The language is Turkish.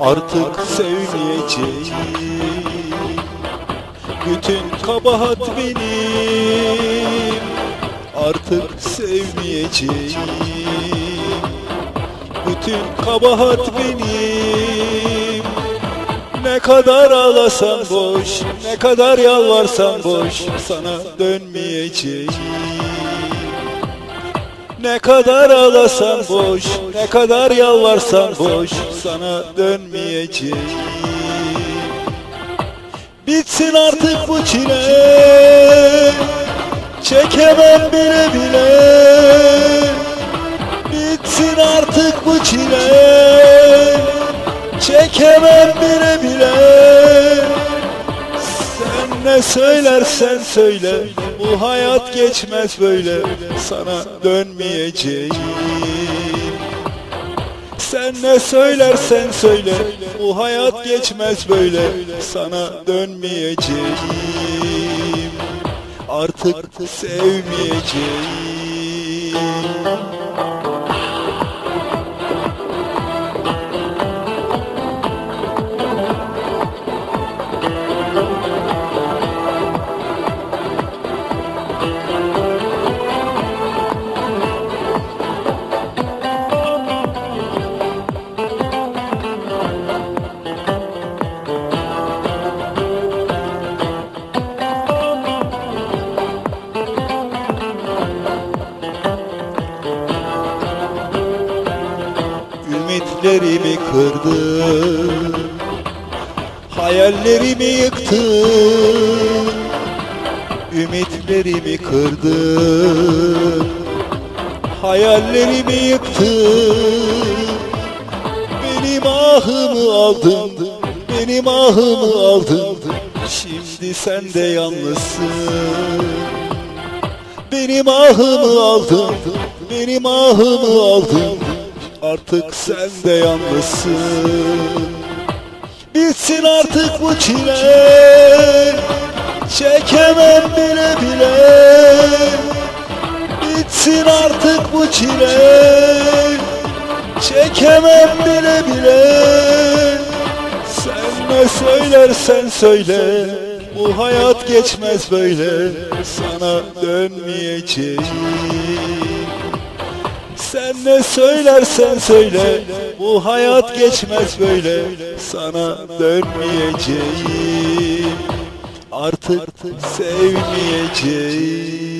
Artık sevmeyeceğim Bütün kabahat benim. Artık sevmeyeceğim Bütün kabahat benim. Ne kadar ağlasam boş Ne kadar yalvarsam boş Sana dönmeyeceğim ne kadar ağlasam boş, ne kadar yalvarsam boş Sana dönmeyeceğim. Bitsin artık bu çile Çekemem bile bile. Bitsin artık bu çile Çekemem bile bile. Sen ne söylersen söyle Bu hayat geçmez böyle. Sana dönmeyeceğim. Sen ne söylersen söyle. Bu hayat geçmez böyle. Sana dönmeyeceğim. Artık sevmeyeceğim Ümitlerimi kırdı Hayallerimi yıktı Ümitlerimi kırdı. Hayallerimi yıktı. Benim ahımı aldın. Benim ahımı aldın. Şimdi sen de yalnızsın. Benim ahımı aldın. Benim ahımı aldın. Artık sen de yalnızsın. Bitsin artık bu çile. Çekemem bile Bitsin artık bu çile. Çekemem bile bile. Sen ne söylersen söyle Bu hayat geçmez böyle. Sana dönmeyeceğim. Sen ne söylersen söyle Bu hayat geçmez böyle. Sana dönmeyeceğim. Artık sevmeyeceğim